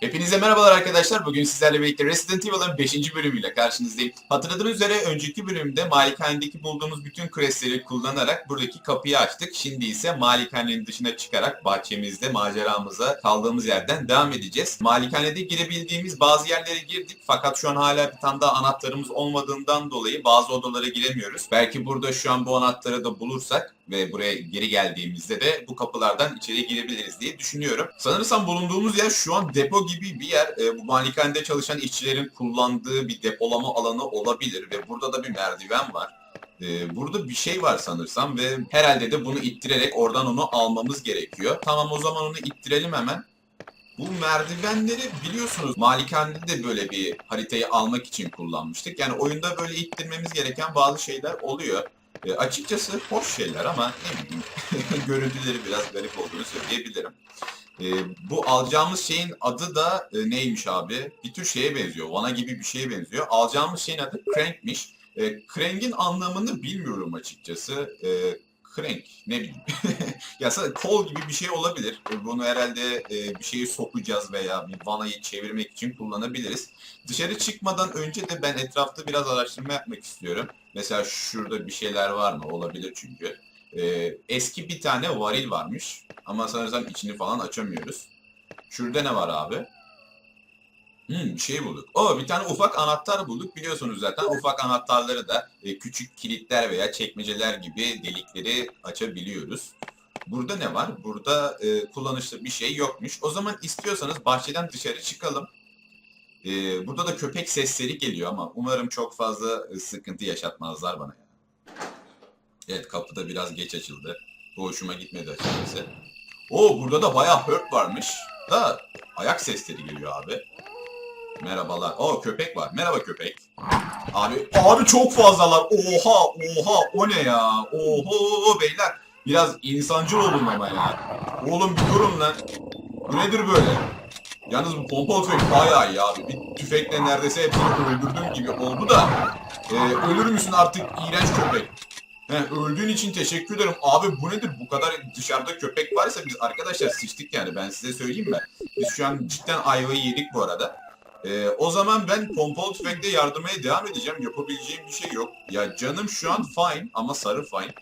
Hepinize merhabalar arkadaşlar. Bugün sizlerle birlikte Resident Evil'ın 5. bölümüyle karşınızdayım. Hatırladığınız üzere önceki bölümde malikanedeki bulduğumuz bütün krestleri kullanarak buradaki kapıyı açtık. Şimdi ise malikanenin dışına çıkarak bahçemizde maceramıza kaldığımız yerden devam edeceğiz. Malikanede girebildiğimiz bazı yerlere girdik fakat şu an hala bir tane daha anahtarımız olmadığından dolayı bazı odalara giremiyoruz. Belki burada şu an bu anahtarı da bulursak ve buraya geri geldiğimizde de bu kapılardan içeri girebiliriz diye düşünüyorum. Sanırsam bulunduğumuz yer şu an depo gibi bir yer. E, bu malikanede çalışan işçilerin kullandığı bir depolama alanı olabilir ve burada da bir merdiven var. E, burada bir şey var sanırsam ve herhalde de bunu ittirerek oradan onu almamız gerekiyor. Tamam o zaman onu ittirelim hemen. Bu merdivenleri biliyorsunuz malikanede de böyle bir haritayı almak için kullanmıştık. Yani oyunda böyle ittirmemiz gereken bazı şeyler oluyor. E, açıkçası hoş şeyler ama ne bileyim görüntüleri biraz garip olduğunu söyleyebilirim. E, bu alacağımız şeyin adı da e, neymiş abi? Bir tür şeye benziyor. Vana gibi bir şeye benziyor. Alacağımız şeyin adı Crank'miş. E, Crank'in anlamını bilmiyorum açıkçası. E, Crank ne bileyim. ya kol gibi bir şey olabilir. E, Bunu herhalde e, bir şeyi sokacağız veya bir vanayı çevirmek için kullanabiliriz. Dışarı çıkmadan önce de ben etrafta biraz araştırma yapmak istiyorum. Mesela şurada bir şeyler var mı? Olabilir çünkü. Ee, eski bir tane varil varmış. Ama sanırsam içini falan açamıyoruz. Şurada ne var abi? Hmm, şey bulduk. O bir tane ufak anahtar bulduk. Biliyorsunuz zaten ufak anahtarları da e, küçük kilitler veya çekmeceler gibi delikleri açabiliyoruz. Burada ne var? Burada e, kullanışlı bir şey yokmuş. O zaman istiyorsanız bahçeden dışarı çıkalım. Ee, burada da köpek sesleri geliyor ama umarım çok fazla e, sıkıntı yaşatmazlar bana. Evet kapı da biraz geç açıldı. Bu hoşuma gitmedi açıkçası. Oo burada da bayağı hurt varmış. Da ayak sesleri geliyor abi. Merhabalar. Oo köpek var. Merhaba köpek. Abi abi çok fazlalar. Oha oha o ne ya? Oho beyler. Biraz insancıl olun ama ya. Oğlum bir durun lan. Bu nedir böyle? Yalnız bu pompa tüfek bayağı iyi abi. Bir tüfekle neredeyse hepsini öldürdüğüm gibi oldu da. Ee, ölür müsün artık iğrenç köpek? He, öldüğün için teşekkür ederim. Abi bu nedir? Bu kadar dışarıda köpek varsa biz arkadaşlar sıçtık yani. Ben size söyleyeyim mi? Biz şu an cidden ayvayı yedik bu arada. Ee, o zaman ben pompalı tüfekle yardımaya devam edeceğim. Yapabileceğim bir şey yok. Ya canım şu an fine ama sarı fine.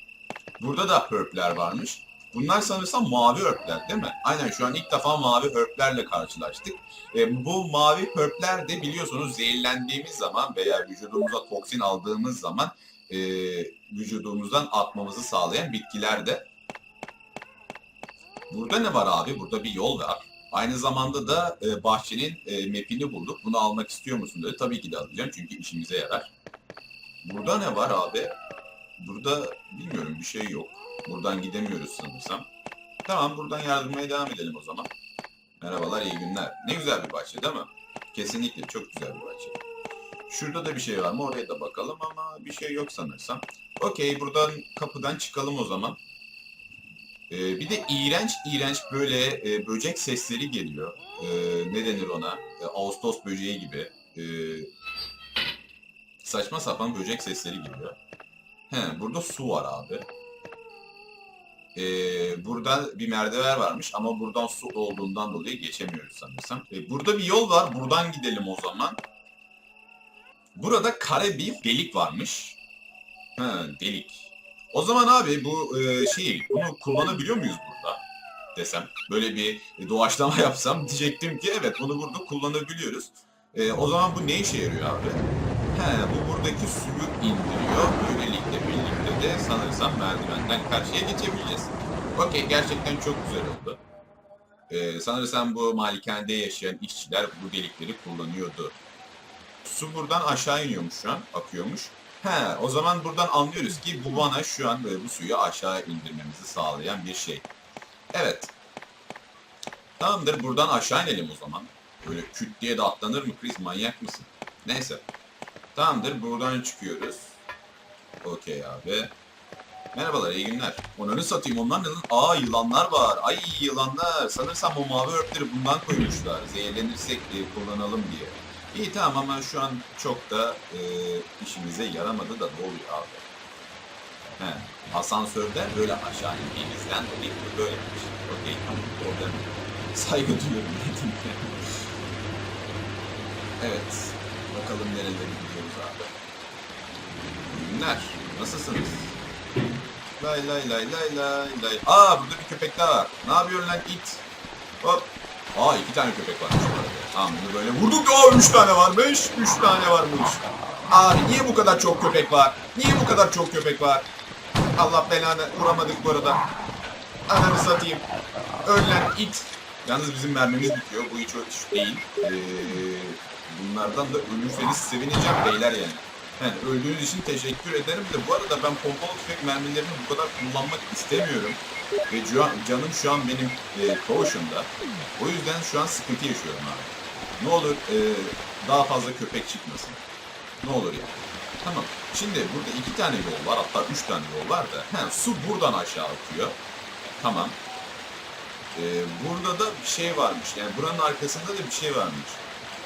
Burada da hörpler varmış. Bunlar sanırsam mavi hörpler değil mi? Aynen şu an ilk defa mavi hörplerle karşılaştık. E, bu mavi hörpler de biliyorsunuz zehirlendiğimiz zaman veya vücudumuza toksin aldığımız zaman e, vücudumuzdan atmamızı sağlayan bitkiler de. Burada ne var abi? Burada bir yol var. Aynı zamanda da e, bahçenin e, map'ini bulduk. Bunu almak istiyor musun dedi. Tabii ki de alacağım çünkü işimize yarar. Burada ne var abi? Burada bilmiyorum bir şey yok. Buradan gidemiyoruz sanırsam. Tamam buradan yardırmaya devam edelim o zaman. Merhabalar iyi günler. Ne güzel bir bahçe değil mi? Kesinlikle çok güzel bir bahçe. Şurada da bir şey var mı oraya da bakalım ama bir şey yok sanırsam. Okey buradan kapıdan çıkalım o zaman. Ee, bir de iğrenç iğrenç böyle e, böcek sesleri geliyor. Ee, ne denir ona? Ee, Ağustos böceği gibi. Ee, saçma sapan böcek sesleri geliyor. He, burada su var abi. Ee, burada bir merdiven varmış ama buradan su olduğundan dolayı geçemiyoruz sanırsam. Ee, burada bir yol var. Buradan gidelim o zaman. Burada kare bir delik varmış. Ha, delik. O zaman abi bu e, şeyi bunu kullanabiliyor muyuz burada? Desem. Böyle bir doğaçlama yapsam diyecektim ki evet bunu burada kullanabiliyoruz. E, o zaman bu ne işe yarıyor abi? He, bu buradaki suyu indiriyor. Böylelikle birlikte de sanırsam merdivenden karşıya geçebileceğiz. Okey, gerçekten çok güzel oldu. Ee, sanırsam bu malikanede yaşayan işçiler bu delikleri kullanıyordu. Su buradan aşağı iniyormuş şu an, akıyormuş. He, o zaman buradan anlıyoruz ki bu vana şu an böyle bu suyu aşağı indirmemizi sağlayan bir şey. Evet. Tamamdır, buradan aşağı inelim o zaman. Böyle küt diye de atlanır mı Chris, manyak mısın? Neyse. Tamamdır buradan çıkıyoruz. Okey abi. Merhabalar iyi günler. Onları satayım onlar ne? Aa yılanlar var. Ay yılanlar. Sanırsam o mavi örtleri bundan koymuşlar. Zehirlenirsek diye kullanalım diye. İyi tamam ama şu an çok da e, işimize yaramadı da ne oluyor abi? He, asansörde böyle aşağı indiğimizden dolayı bu böylemiş. Okey tamam yok. Saygı duyuyorum dedim. Evet. Bakalım nerelere gidiyoruz abi. Günler. Nasılsınız? Lay lay lay lay lay lay. Aa burada bir köpek daha var. Ne yapıyorsun lan it? Hop. Aa iki tane köpek arada. Tamam böyle vurduk. Aa üç tane varmış. Üç tane varmış. Abi niye bu kadar çok köpek var? Niye bu kadar çok köpek var? Allah belanı vuramadık bu arada. Ananı satayım. Ölen it. Yalnız bizim mermimiz bitiyor. Bu hiç hoş değil. Ee, bunlardan da ölürseniz sevineceğim beyler yani. Yani öldüğünüz için teşekkür ederim de bu arada ben pompalı tüfek mermilerini bu kadar kullanmak istemiyorum. Ve canım şu an benim e, potion'da. O yüzden şu an sıkıntı yaşıyorum abi. Ne olur e, daha fazla köpek çıkmasın. Ne olur ya. Tamam. Şimdi burada iki tane yol var. Hatta üç tane yol var da. He, su buradan aşağı akıyor. Tamam. Ee, burada da bir şey varmış. Yani buranın arkasında da bir şey varmış.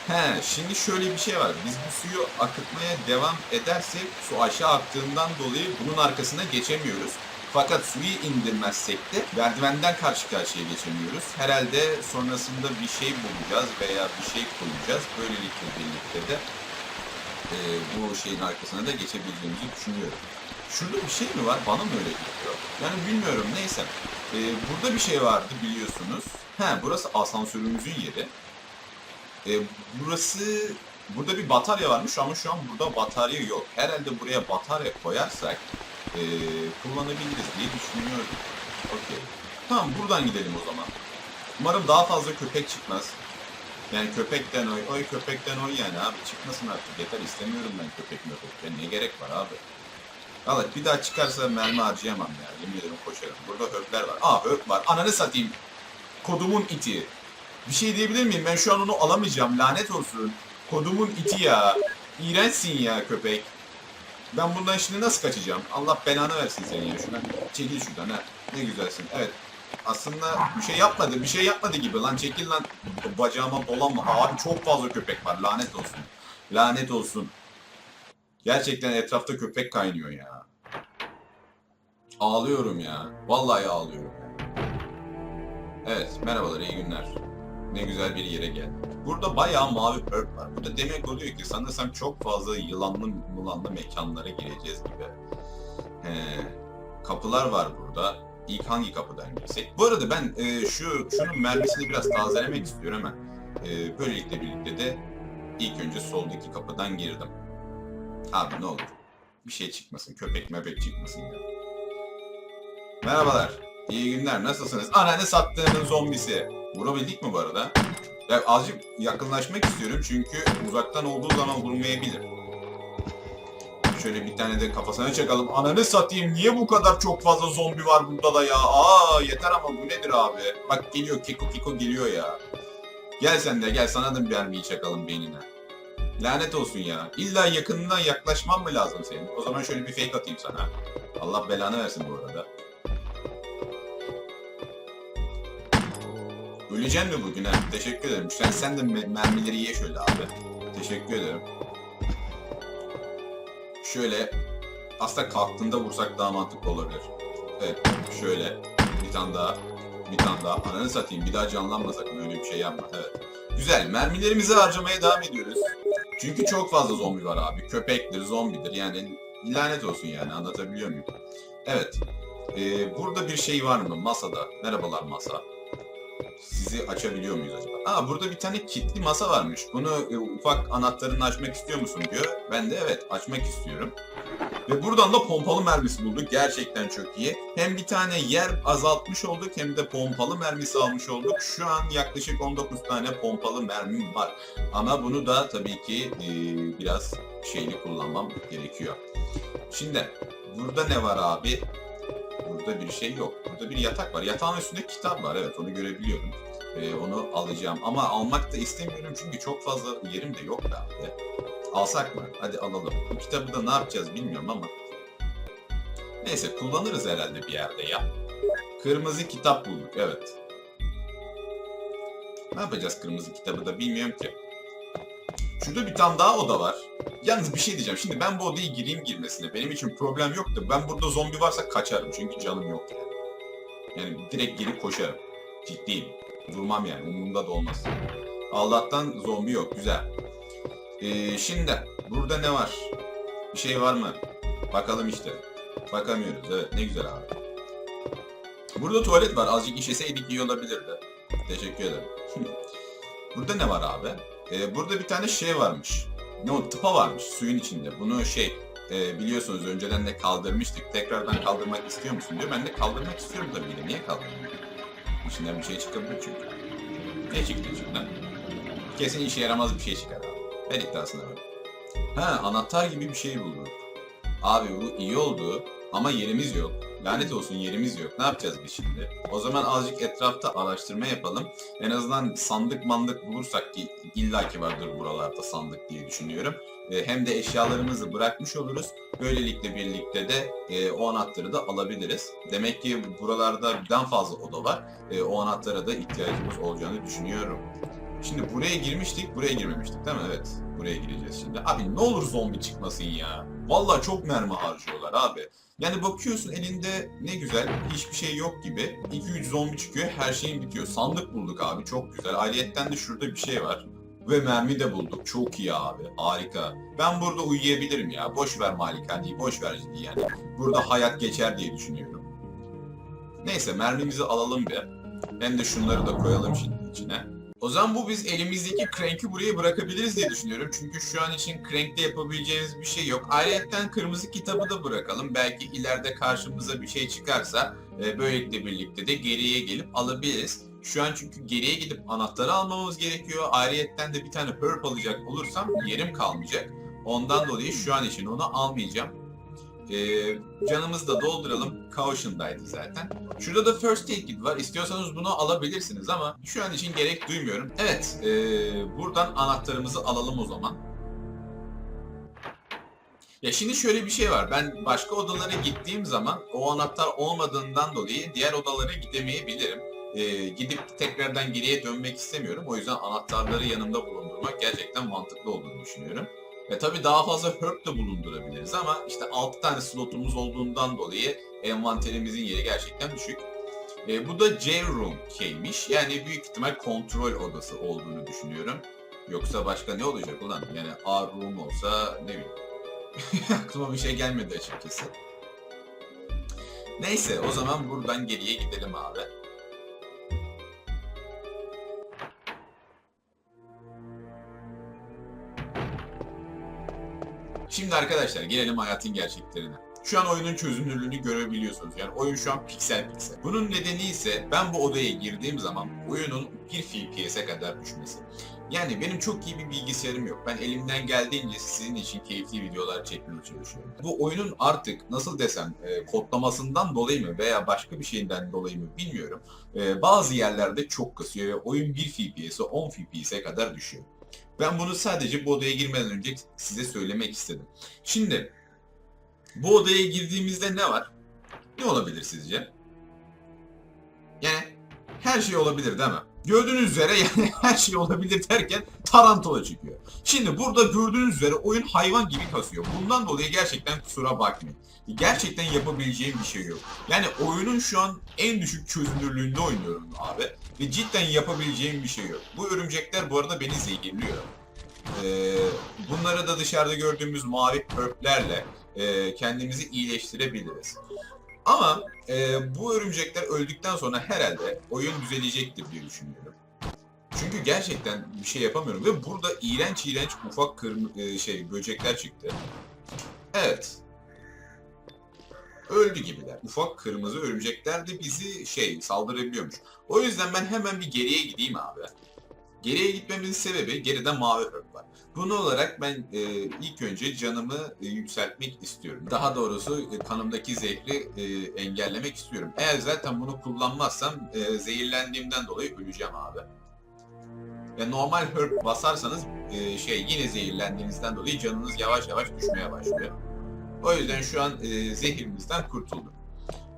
He, şimdi şöyle bir şey var. Biz bu suyu akıtmaya devam edersek su aşağı aktığından dolayı bunun arkasına geçemiyoruz. Fakat suyu indirmezsek de merdivenden karşı karşıya geçemiyoruz. Herhalde sonrasında bir şey bulacağız veya bir şey kuracağız. Böylelikle birlikte de e, bu şeyin arkasına da geçebildiğimizi düşünüyorum. Şurada bir şey mi var? Bana mı öyle geliyor? Yani bilmiyorum. Neyse. E, burada bir şey vardı biliyorsunuz. He, burası asansörümüzün yeri. E, burası... Burada bir batarya varmış ama şu an burada batarya yok. Herhalde buraya batarya koyarsak e, kullanabiliriz diye düşünüyorum. Okey. Tamam buradan gidelim o zaman. Umarım daha fazla köpek çıkmaz. Yani köpekten oy, oy köpekten oy yani abi çıkmasın artık yeter istemiyorum ben köpek möpek. Ne gerek var abi? Valla bir daha çıkarsa mermi harcayamam ya. Yemin ederim koşarım. Burada höpler var. Aa höp var. Ananı satayım. Kodumun iti. Bir şey diyebilir miyim? Ben şu an onu alamayacağım. Lanet olsun. Kodumun iti ya. İğrençsin ya köpek. Ben bundan şimdi nasıl kaçacağım? Allah belanı versin seni ya. Şuradan çekil şuradan ha. Ne güzelsin. Evet. Aslında bir şey yapmadı. Bir şey yapmadı gibi. Lan çekil lan. Bacağıma dolanma. Abi çok fazla köpek var. Lanet olsun. Lanet olsun. Gerçekten etrafta köpek kaynıyor ya. Ağlıyorum ya. Vallahi ağlıyorum. Evet, merhabalar, iyi günler. Ne güzel bir yere gel. Burada bayağı mavi perk var. Bu demek oluyor ki sanırsam çok fazla yılanlı mılanlı mekanlara gireceğiz gibi. He, kapılar var burada. İlk hangi kapıdan girsek? Bu arada ben e, şu şunun mermisini biraz tazelemek istiyorum hemen. E, böylelikle birlikte de ilk önce soldaki kapıdan girdim. Abi ne olur. Bir şey çıkmasın. Köpek mebek çıkmasın ya. Merhabalar. İyi günler. Nasılsınız? Ananı sattığının zombisi. Vurabildik mi bu arada? Ya azıcık yakınlaşmak istiyorum çünkü uzaktan olduğu zaman vurmayabilir. Şöyle bir tane de kafasına çakalım. Ananı satayım. Niye bu kadar çok fazla zombi var burada da ya? Aa yeter ama bu nedir abi? Bak geliyor Keko Keko geliyor ya. Gel sen de gel sana da bir mermiyi çakalım beynine. Lanet olsun ya. İlla yakınından yaklaşman mı lazım senin? O zaman şöyle bir fake atayım sana. Allah belanı versin bu arada. Öleceksin mi bugün ha? Teşekkür ederim. Sen, sen de me- mermileri ye şöyle abi. Teşekkür ederim. Şöyle aslında kalktığında vursak daha mantıklı olabilir. Evet şöyle bir tane daha bir tane daha ananı satayım bir daha canlanmasak mı öyle bir şey yapma evet. Güzel mermilerimizi harcamaya devam ediyoruz. Çünkü çok fazla zombi var abi. Köpektir, zombidir yani lanet olsun yani anlatabiliyor muyum? Evet. Ee, burada bir şey var mı masada? Merhabalar masa. Sizi açabiliyor muyuz acaba? Aa burada bir tane kilitli masa varmış. Bunu e, ufak anahtarını açmak istiyor musun diyor. Ben de evet açmak istiyorum. Ve buradan da pompalı mermisi bulduk. Gerçekten çok iyi. Hem bir tane yer azaltmış olduk hem de pompalı mermisi almış olduk. Şu an yaklaşık 19 tane pompalı mermim var. Ama bunu da tabii ki e, biraz şeyli kullanmam gerekiyor. Şimdi burada ne var abi? Burada bir şey yok. Burada bir yatak var. Yatağın üstünde kitap var. Evet onu görebiliyorum. Ee, onu alacağım. Ama almak da istemiyorum çünkü çok fazla yerim de yok abi. Alsak mı? Hadi alalım. Bu kitabı da ne yapacağız bilmiyorum ama. Neyse kullanırız herhalde bir yerde ya. Kırmızı kitap bulduk. Evet. Ne yapacağız kırmızı kitabı da bilmiyorum ki. Şurada bir tane daha oda var. Yalnız bir şey diyeceğim. Şimdi ben bu odaya gireyim girmesine. Benim için problem yok da ben burada zombi varsa kaçarım. Çünkü canım yok yani. Yani direkt girip koşarım. Ciddiyim. Durmam yani. Umurumda da olmaz. Allah'tan zombi yok. Güzel. Ee, şimdi burada ne var? Bir şey var mı? Bakalım işte. Bakamıyoruz. Evet ne güzel abi. Burada tuvalet var. Azıcık işeseydik iyi olabilirdi. Teşekkür ederim. burada ne var abi? Ee, burada bir tane şey varmış. Ne o? Tıpa varmış suyun içinde. Bunu şey e, biliyorsunuz önceden de kaldırmıştık. Tekrardan kaldırmak istiyor musun diyor. Ben de kaldırmak istiyorum tabii ki de. Niye kaldırmıyorum? İçinden bir şey çıkabilir çünkü. Ne çıktı içinden? Kesin işe yaramaz bir şey çıkar abi. Her iddiasına bak. Ha anahtar gibi bir şey bulduk. Abi bu iyi oldu ama yerimiz yok. Lanet olsun yerimiz yok. Ne yapacağız biz şimdi? O zaman azıcık etrafta araştırma yapalım. En azından sandık mandık bulursak ki illaki vardır buralarda sandık diye düşünüyorum. E, hem de eşyalarımızı bırakmış oluruz. Böylelikle birlikte de e, o anahtarı da alabiliriz. Demek ki buralarda birden fazla oda var. E, o anahtara da ihtiyacımız olacağını düşünüyorum. Şimdi buraya girmiştik, buraya girmemiştik değil mi? Evet, buraya gireceğiz şimdi. Abi ne olur zombi çıkmasın ya. Vallahi çok mermi harcıyorlar abi. Yani bakıyorsun elinde ne güzel, hiçbir şey yok gibi. 2-3 zombi çıkıyor, her şeyin bitiyor. Sandık bulduk abi, çok güzel. Ayrıyetten de şurada bir şey var. Ve mermi de bulduk. Çok iyi abi. Harika. Ben burada uyuyabilirim ya. Boş ver malikaneyi, boş ver ciddi yani. Burada hayat geçer diye düşünüyorum. Neyse mermimizi alalım bir. Hem de şunları da koyalım şimdi içine. O zaman bu biz elimizdeki crank'i buraya bırakabiliriz diye düşünüyorum. Çünkü şu an için crank'te yapabileceğimiz bir şey yok. Ayrıca kırmızı kitabı da bırakalım. Belki ileride karşımıza bir şey çıkarsa e, böylelikle birlikte de geriye gelip alabiliriz. Şu an çünkü geriye gidip anahtarı almamız gerekiyor. Ayrıyetten de bir tane herb alacak olursam yerim kalmayacak. Ondan dolayı şu an için onu almayacağım. Ee, canımızı da dolduralım. Caution'daydı zaten. Şurada da First Aid Kit var. İstiyorsanız bunu alabilirsiniz ama şu an için gerek duymuyorum. Evet, ee, buradan anahtarımızı alalım o zaman. Ya şimdi şöyle bir şey var. Ben başka odalara gittiğim zaman o anahtar olmadığından dolayı diğer odalara gidemeyebilirim. Ee, gidip tekrardan geriye dönmek istemiyorum. O yüzden anahtarları yanımda bulundurmak gerçekten mantıklı olduğunu düşünüyorum. Ve tabii daha fazla herb de bulundurabiliriz ama işte 6 tane slotumuz olduğundan dolayı envanterimizin yeri gerçekten düşük. E, bu da J-Room keymiş. Yani büyük ihtimal kontrol odası olduğunu düşünüyorum. Yoksa başka ne olacak ulan? Yani A-Room olsa ne bileyim. Aklıma bir şey gelmedi açıkçası. Neyse o zaman buradan geriye gidelim abi. Şimdi arkadaşlar gelelim hayatın gerçeklerine. Şu an oyunun çözünürlüğünü görebiliyorsunuz. Yani oyun şu an piksel piksel. Bunun nedeni ise ben bu odaya girdiğim zaman oyunun 1 FPS'e kadar düşmesi. Yani benim çok iyi bir bilgisayarım yok. Ben elimden geldiğince sizin için keyifli videolar çekmeye çalışıyorum. Bu oyunun artık nasıl desem e, kodlamasından dolayı mı veya başka bir şeyden dolayı mı bilmiyorum. E, bazı yerlerde çok kasıyor ve oyun 1 FPS'e 10 FPS'e kadar düşüyor. Ben bunu sadece bu odaya girmeden önce size söylemek istedim. Şimdi bu odaya girdiğimizde ne var? Ne olabilir sizce? Yani her şey olabilir değil mi? Gördüğünüz üzere yani her şey olabilir derken tarantula çıkıyor. Şimdi burada gördüğünüz üzere oyun hayvan gibi kasıyor. Bundan dolayı gerçekten kusura bakmayın. Gerçekten yapabileceğim bir şey yok. Yani oyunun şu an en düşük çözünürlüğünde oynuyorum abi. Ve cidden yapabileceğim bir şey yok. Bu örümcekler bu arada beni zehirliyor. Ee, bunları da dışarıda gördüğümüz mavi pörplerle e, kendimizi iyileştirebiliriz. Ama e, bu örümcekler öldükten sonra herhalde oyun düzelecektir diye düşünüyorum. Çünkü gerçekten bir şey yapamıyorum ve burada iğrenç iğrenç ufak kırm e, şey böcekler çıktı. Evet. Öldü gibiler. Ufak kırmızı örümcekler de bizi şey saldırabiliyormuş. O yüzden ben hemen bir geriye gideyim abi. Geriye gitmemizin sebebi geride mavi örp var. Bunu olarak ben e, ilk önce canımı e, yükseltmek istiyorum. Daha doğrusu e, kanımdaki zehri e, engellemek istiyorum. Eğer zaten bunu kullanmazsam e, zehirlendiğimden dolayı öleceğim abi. Ve normal herb basarsanız e, şey yine zehirlendiğinizden dolayı canınız yavaş yavaş düşmeye başlıyor. O yüzden şu an e, zehirimizden kurtuldum.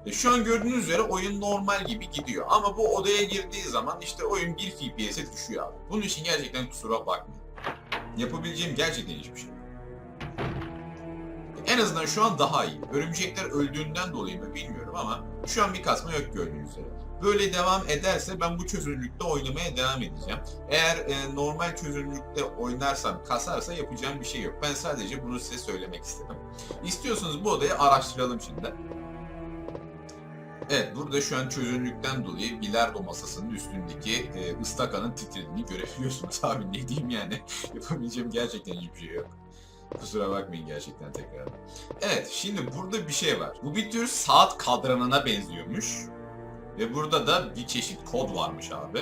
E, Şu an gördüğünüz üzere oyun normal gibi gidiyor. Ama bu odaya girdiği zaman işte oyun 1 FPS'e düşüyor abi. Bunun için gerçekten kusura bakmayın. Yapabileceğim gerçekten hiçbir şey. En azından şu an daha iyi. Örümcekler öldüğünden dolayı mı bilmiyorum ama şu an bir kasma yok gördüğünüz üzere. Böyle devam ederse ben bu çözünürlükte oynamaya devam edeceğim. Eğer e, normal çözünürlükte oynarsam, kasarsa yapacağım bir şey yok. Ben sadece bunu size söylemek istedim. İstiyorsanız bu odayı araştıralım şimdi. Evet, burada şu an çözünürlükten dolayı bilardo masasının üstündeki e, ıstakanın titrediğini görebiliyorsunuz abi. Ne diyeyim yani? Yapabileceğim gerçekten hiçbir şey yok. Kusura bakmayın gerçekten tekrar. Evet, şimdi burada bir şey var. Bu bir tür saat kadranına benziyormuş. Ve burada da bir çeşit kod varmış abi.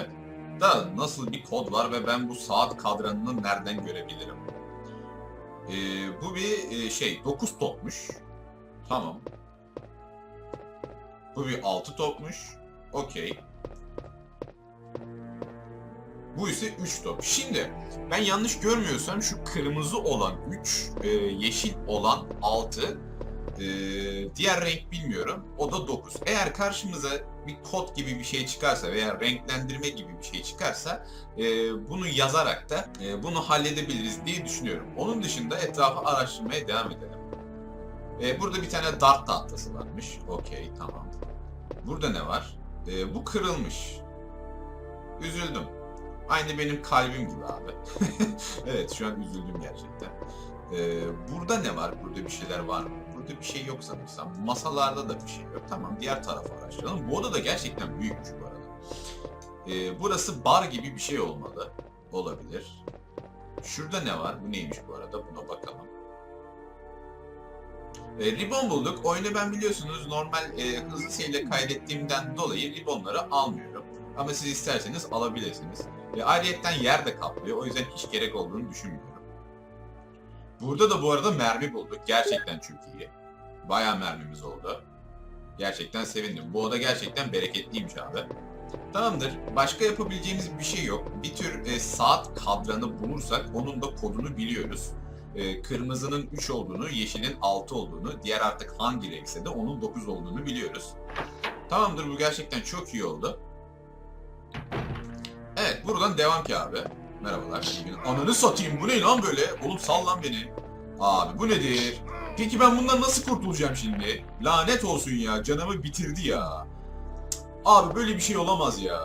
Da nasıl bir kod var ve ben bu saat kadranını nereden görebilirim? Ee, bu bir e, şey 9 topmuş. Tamam. Bu bir 6 topmuş. Okey. Bu ise 3 top. Şimdi ben yanlış görmüyorsam şu kırmızı olan 3, e, yeşil olan 6, e, diğer renk bilmiyorum. O da 9. Eğer karşımıza bir kod gibi bir şey çıkarsa veya renklendirme gibi bir şey çıkarsa e, bunu yazarak da e, bunu halledebiliriz diye düşünüyorum. Onun dışında etrafı araştırmaya devam edelim. E, burada bir tane dart tahtası varmış. Okey tamam. Burada ne var? E, bu kırılmış. Üzüldüm. Aynı benim kalbim gibi abi. evet şu an üzüldüm gerçekten. Ee, burada ne var? Burada bir şeyler var mı? Burada bir şey yok sanırsam. Masalarda da bir şey yok. Tamam diğer tarafı araştıralım. Bu oda da gerçekten büyükmüş bu arada. Ee, burası bar gibi bir şey olmalı. Olabilir. Şurada ne var? Bu neymiş bu arada? Buna bakalım. E, ribbon bulduk. Oyunu ben biliyorsunuz normal e, hızlı seyirle kaydettiğimden dolayı ribbonları almıyorum. Ama siz isterseniz alabilirsiniz. E, ayrıyetten yer de kaplıyor. O yüzden hiç gerek olduğunu düşünmüyorum. Burada da bu arada mermi bulduk. Gerçekten çok iyi. Bayağı mermimiz oldu. Gerçekten sevindim. Bu oda gerçekten bereketliymiş abi. Tamamdır. Başka yapabileceğimiz bir şey yok. Bir tür e, saat kadranı bulursak onun da kodunu biliyoruz. E, kırmızının 3 olduğunu, yeşilin 6 olduğunu, diğer artık hangi renkse de onun 9 olduğunu biliyoruz. Tamamdır bu gerçekten çok iyi oldu. Evet buradan devam ki abi. Merhabalar. Ananı satayım bu ne lan böyle? Oğlum sal lan beni. Abi bu nedir? Peki ben bundan nasıl kurtulacağım şimdi? Lanet olsun ya canımı bitirdi ya. Abi böyle bir şey olamaz ya.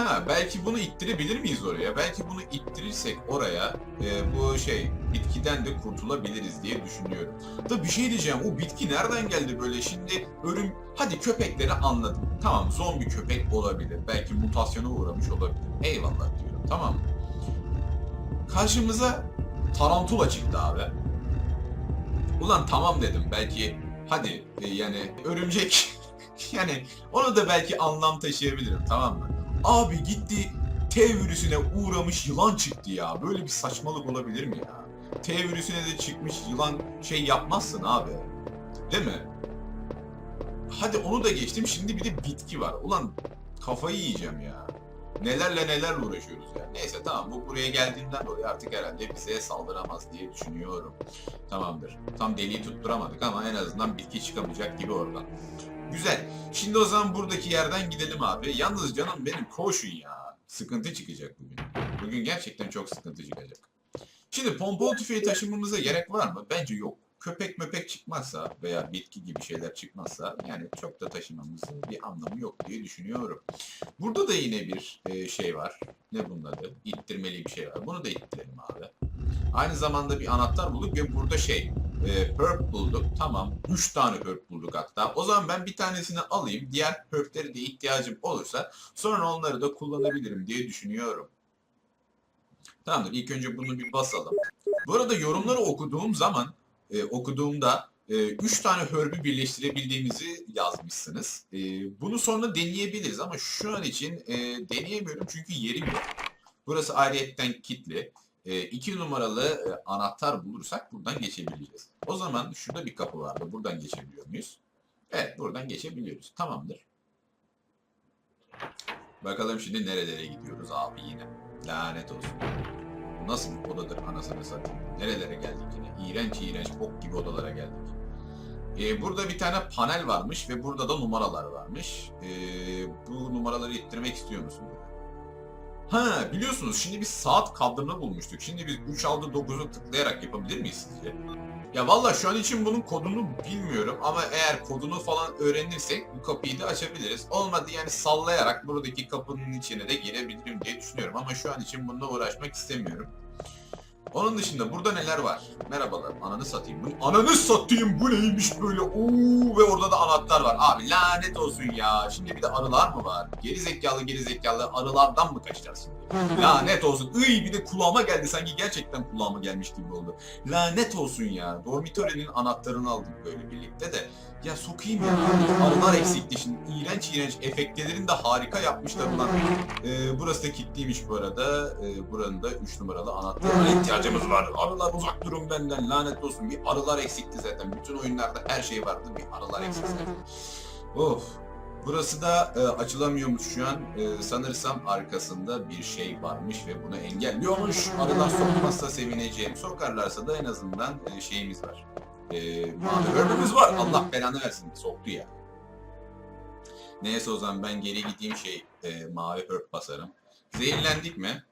Ha belki bunu ittirebilir miyiz oraya? Belki bunu ittirirsek oraya e, bu şey bitkiden de kurtulabiliriz diye düşünüyorum. Da bir şey diyeceğim o bitki nereden geldi böyle şimdi ölüm hadi köpekleri anladım. Tamam zombi köpek olabilir. Belki mutasyona uğramış olabilir. Eyvallah diyorum tamam mı? Karşımıza tarantula çıktı abi. Ulan tamam dedim belki hadi e, yani örümcek yani onu da belki anlam taşıyabilirim tamam mı? Abi gitti T virüsüne uğramış yılan çıktı ya. Böyle bir saçmalık olabilir mi ya? T virüsüne de çıkmış yılan şey yapmazsın abi. Değil mi? Hadi onu da geçtim. Şimdi bir de bitki var. Ulan kafayı yiyeceğim ya. Nelerle nelerle uğraşıyoruz ya. Neyse tamam bu buraya geldiğinden dolayı artık herhalde bize saldıramaz diye düşünüyorum. Tamamdır. Tam deliği tutturamadık ama en azından bitki çıkamayacak gibi oradan. Güzel. Şimdi o zaman buradaki yerden gidelim abi. Yalnız canım benim koşun ya. Sıkıntı çıkacak bugün. Bugün gerçekten çok sıkıntı çıkacak. Şimdi pompalı tüfeği taşımamıza gerek var mı? Bence yok. Köpek möpek çıkmazsa veya bitki gibi şeyler çıkmazsa yani çok da taşımamızın bir anlamı yok diye düşünüyorum. Burada da yine bir e, şey var. Ne bunun adı? İttirmeli bir şey var. Bunu da ittirelim abi. Aynı zamanda bir anahtar bulduk ve burada şey e, herb bulduk. Tamam. 3 tane herb bulduk hatta. O zaman ben bir tanesini alayım. Diğer herb'lere de ihtiyacım olursa sonra onları da kullanabilirim diye düşünüyorum. Tamamdır. İlk önce bunu bir basalım. Bu arada yorumları okuduğum zaman e, okuduğumda 3 tane herb'ü birleştirebildiğimizi yazmışsınız. E, bunu sonra deneyebiliriz ama şu an için e, deneyemiyorum çünkü yerim yok. Burası ayrıyetten kilitli. 2 numaralı e, anahtar bulursak buradan geçebileceğiz. O zaman şurada bir kapı vardı. Buradan geçebiliyor muyuz? Evet buradan geçebiliyoruz. Tamamdır. Bakalım şimdi nerelere gidiyoruz abi yine. Lanet olsun. Bu nasıl bir odadır anasını satayım. Nerelere geldik yine. İğrenç iğrenç bok gibi odalara geldik. Ee, burada bir tane panel varmış ve burada da numaralar varmış. Ee, bu numaraları ittirmek istiyor musun? Ha biliyorsunuz şimdi biz saat kadranı bulmuştuk. Şimdi biz 3 aldı 9'u tıklayarak yapabilir miyiz sizce? Ya valla şu an için bunun kodunu bilmiyorum ama eğer kodunu falan öğrenirsek bu kapıyı da açabiliriz. Olmadı yani sallayarak buradaki kapının içine de girebilirim diye düşünüyorum ama şu an için bununla uğraşmak istemiyorum. Onun dışında burada neler var? Merhabalar. Ananı satayım. Bu, ananı satayım bu neymiş böyle? Oo ve orada da anahtar var. Abi lanet olsun ya. Şimdi bir de arılar mı var? Geri zekalı geri zekalı arılardan mı kaçacağız şimdi? Lanet olsun. Iy bir de kulağıma geldi. Sanki gerçekten kulağıma gelmiş gibi oldu. Lanet olsun ya. Dormitory'nin anahtarını aldık böyle birlikte de. Ya sokayım ya. Arılar eksikti şimdi. İğrenç iğrenç efektlerini de harika yapmışlar ulan. Ee, burası da kilitliymiş bu arada. Ee, buranın da 3 numaralı anahtarına ihtiyacımız var. Arılar uzak durun benden. Lanet olsun. Bir arılar eksikti zaten. Bütün oyunlarda her şey vardı. Bir arılar eksik zaten. Of. Burası da e, açılamıyormuş şu an. E, sanırsam arkasında bir şey varmış ve bunu engelliyormuş. Arılar sokmazsa sevineceğim. Sokarlarsa da en azından e, şeyimiz var. E, mavi örgümüz var. Allah belanı versin. Soktu ya. Neyse o zaman ben geri gideyim şey e, mavi herb basarım. Zehirlendik mi?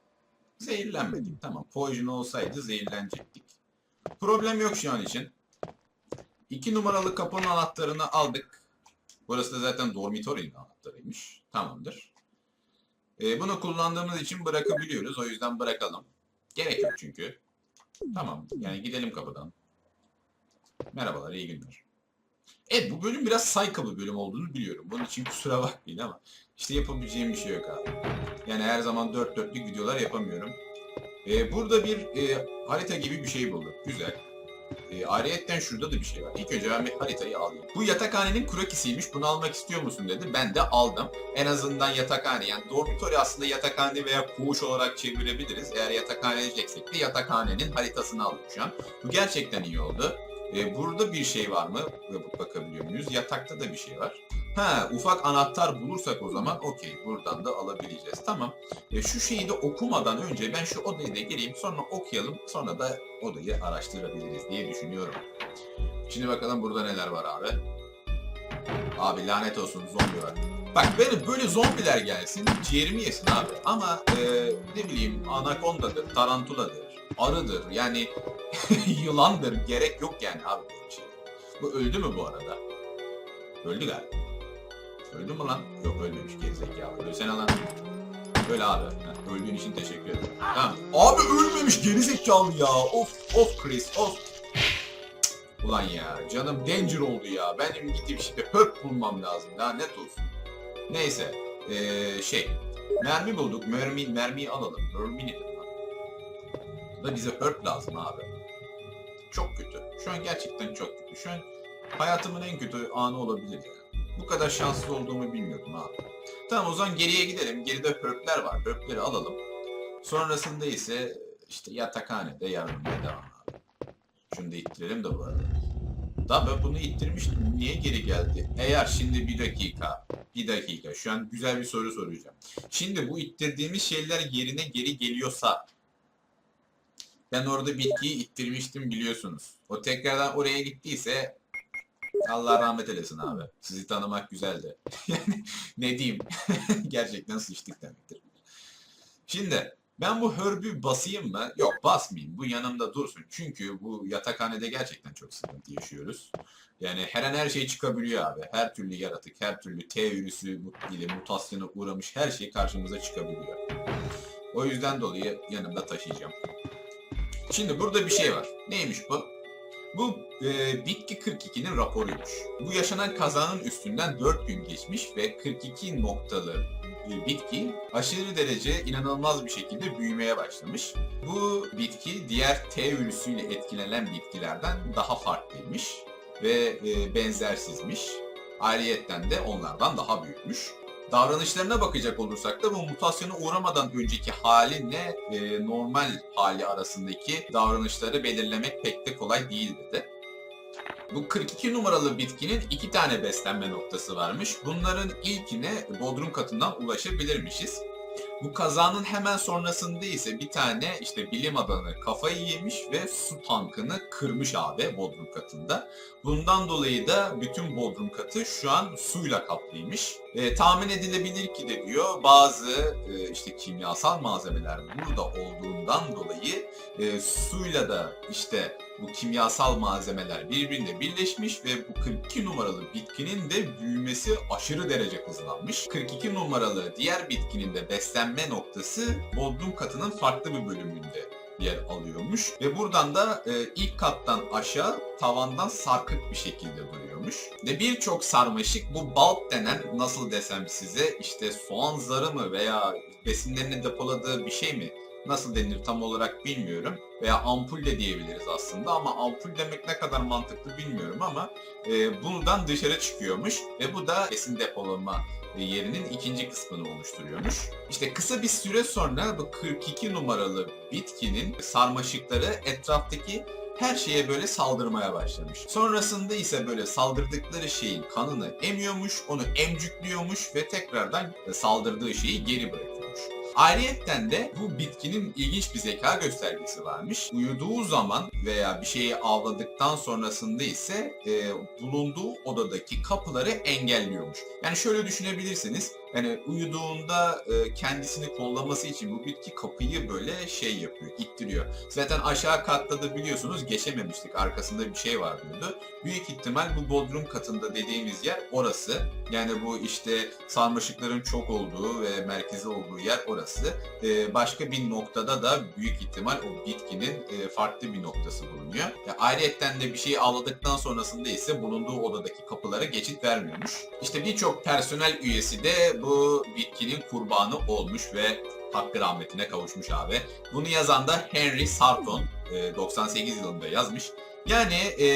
Zehirlenmedik. Tamam. Poison olsaydı zehirlenecektik. Problem yok şu an için. İki numaralı kapının anahtarını aldık. Burası da zaten dormitory'nin anahtarıymış. Tamamdır. E, bunu kullandığımız için bırakabiliyoruz. O yüzden bırakalım. Gerek yok çünkü. Tamam. Yani gidelim kapıdan. Merhabalar, iyi günler. Evet bu bölüm biraz psycho bir bölüm olduğunu biliyorum. Bunun için kusura bakmayın ama işte yapabileceğim bir şey yok abi. Yani her zaman dört dörtlük videolar yapamıyorum. Ee, burada bir e, harita gibi bir şey bulduk. Güzel. E, ayrıyetten şurada da bir şey var. İlk önce ben bir haritayı alayım. Bu yatakhanenin kurakisiymiş. Bunu almak istiyor musun dedi. Ben de aldım. En azından yatakhane yani dormitory aslında yatakhane veya koğuş olarak çevirebiliriz. Eğer yatakhane diyeceksek de yatakhanenin haritasını aldık şu an. Bu gerçekten iyi oldu. E, burada bir şey var mı? Bakabiliyor muyuz? Yatakta da bir şey var. Ha, ufak anahtar bulursak o zaman okey. Buradan da alabileceğiz. Tamam. E, şu şeyi de okumadan önce ben şu odaya da gireyim. Sonra okuyalım. Sonra da odayı araştırabiliriz diye düşünüyorum. Şimdi bakalım burada neler var abi. Abi lanet olsun zombi var. Bak böyle böyle zombiler gelsin ciğerimi yesin abi. Ama e, ne bileyim anakondadır, tarantuladır, arıdır yani yılandır gerek yok yani abi bir şey. Bu öldü mü bu arada? Öldü galiba. Öldü mü lan? Yok ölmemiş gerizekalı. Ölsene lan. Öyle abi. Öldüğün için teşekkür ederim. Tamam. Abi ölmemiş gerizekalı ya. Of of Chris of. Ulan ya canım danger oldu ya. Benim gidip şimdi herb bulmam lazım. Lanet olsun. Neyse. Ee, şey. Mermi bulduk. Mermi, mermiyi alalım. Mermi nedir? Da bize herb lazım abi. Çok kötü. Şu an gerçekten çok kötü. Şu an hayatımın en kötü anı olabilir ya. Bu kadar şanslı olduğumu bilmiyordum abi. Tamam o zaman geriye gidelim. Geride herpler var. Herpleri alalım. Sonrasında ise işte yatakhanede yarınmaya devam abi. Şunu da ittirelim de bu arada. Daha ben bunu ittirmiştim. Niye geri geldi? Eğer şimdi bir dakika, bir dakika. Şu an güzel bir soru soracağım. Şimdi bu ittirdiğimiz şeyler yerine geri geliyorsa ben orada bitkiyi ittirmiştim biliyorsunuz. O tekrardan oraya gittiyse Allah rahmet eylesin abi. Sizi tanımak güzeldi. ne diyeyim? Gerçekten sıçtık demektir. Şimdi ben bu hörbü basayım mı? Yok basmayayım. Bu yanımda dursun. Çünkü bu yatakhanede gerçekten çok sıkıntı yaşıyoruz. Yani her an her şey çıkabiliyor abi. Her türlü yaratık, her türlü T virüsü ile mutasyona uğramış her şey karşımıza çıkabiliyor. O yüzden dolayı yanımda taşıyacağım. Şimdi burada bir şey var. Neymiş bu? Bu e, Bitki 42'nin raporuymuş. Bu yaşanan kazanın üstünden 4 gün geçmiş ve 42 noktalı e, bitki aşırı derece inanılmaz bir şekilde büyümeye başlamış. Bu bitki diğer T virüsüyle etkilenen bitkilerden daha farklıymış ve e, benzersizmiş. Ayrıyetten de onlardan daha büyükmüş. Davranışlarına bakacak olursak da bu mutasyona uğramadan önceki halinle e, normal hali arasındaki davranışları belirlemek pek de kolay değil dedi. Bu 42 numaralı bitkinin iki tane beslenme noktası varmış. Bunların ilkine bodrum katından ulaşabilirmişiz. Bu kazanın hemen sonrasında ise bir tane işte bilim adamı kafayı yemiş ve su tankını kırmış abi bodrum katında. Bundan dolayı da bütün bodrum katı şu an suyla kaplıymış. E, tahmin edilebilir ki de diyor bazı e, işte kimyasal malzemeler burada olduğundan dolayı e, suyla da işte bu kimyasal malzemeler birbirine birleşmiş ve bu 42 numaralı bitkinin de büyümesi aşırı derece hızlanmış. 42 numaralı diğer bitkinin de beslenme noktası bodrum katının farklı bir bölümünde yer alıyormuş ve buradan da e, ilk kattan aşağı tavandan sarkık bir şekilde duruyormuş. Ve birçok sarmaşık bu bulk denen nasıl desem size işte soğan zarı mı veya besinlerini depoladığı bir şey mi nasıl denir tam olarak bilmiyorum veya ampul de diyebiliriz aslında ama ampul demek ne kadar mantıklı bilmiyorum ama e, bundan dışarı çıkıyormuş ve bu da besin depolama e, yerinin ikinci kısmını oluşturuyormuş. İşte kısa bir süre sonra bu 42 numaralı bitkinin sarmaşıkları etraftaki her şeye böyle saldırmaya başlamış. Sonrasında ise böyle saldırdıkları şeyin kanını emiyormuş, onu emcükliyormuş ve tekrardan e, saldırdığı şeyi geri bırakıyormuş. Ayrıyetten de bu bitkinin ilginç bir zeka göstergesi varmış. Uyuduğu zaman veya bir şeyi avladıktan sonrasında ise e, bulunduğu odadaki kapıları engelliyormuş. Yani şöyle düşünebilirsiniz. Yani uyuduğunda e, kendisini kollaması için bu bitki kapıyı böyle şey yapıyor, ittiriyor. Zaten aşağı katta da biliyorsunuz geçememiştik. Arkasında bir şey var diyordu. Büyük ihtimal bu bodrum katında dediğimiz yer orası. Yani bu işte sarmaşıkların çok olduğu ve merkezi olduğu yer orası. E, başka bir noktada da büyük ihtimal o bitkinin e, farklı bir noktası bulunuyor. Ya, ayrıyetten de bir şeyi avladıktan sonrasında ise bulunduğu odadaki kapılara geçit vermiyormuş. İşte birçok personel üyesi de bu bitkinin kurbanı olmuş ve hakkı rahmetine kavuşmuş abi. Bunu yazan da Henry Sarton e, 98 yılında yazmış. Yani e,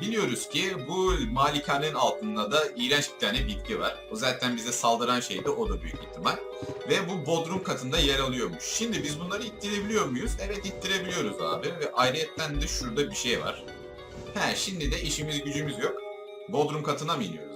biliyoruz ki bu malikanenin altında da iğrenç bir tane bitki var. O zaten bize saldıran şey de o da büyük ihtimal. Ve bu bodrum katında yer alıyormuş. Şimdi biz bunları ittirebiliyor muyuz? Evet ittirebiliyoruz abi. Ve ayrıyetten de şurada bir şey var. He şimdi de işimiz gücümüz yok. Bodrum katına mı iniyoruz?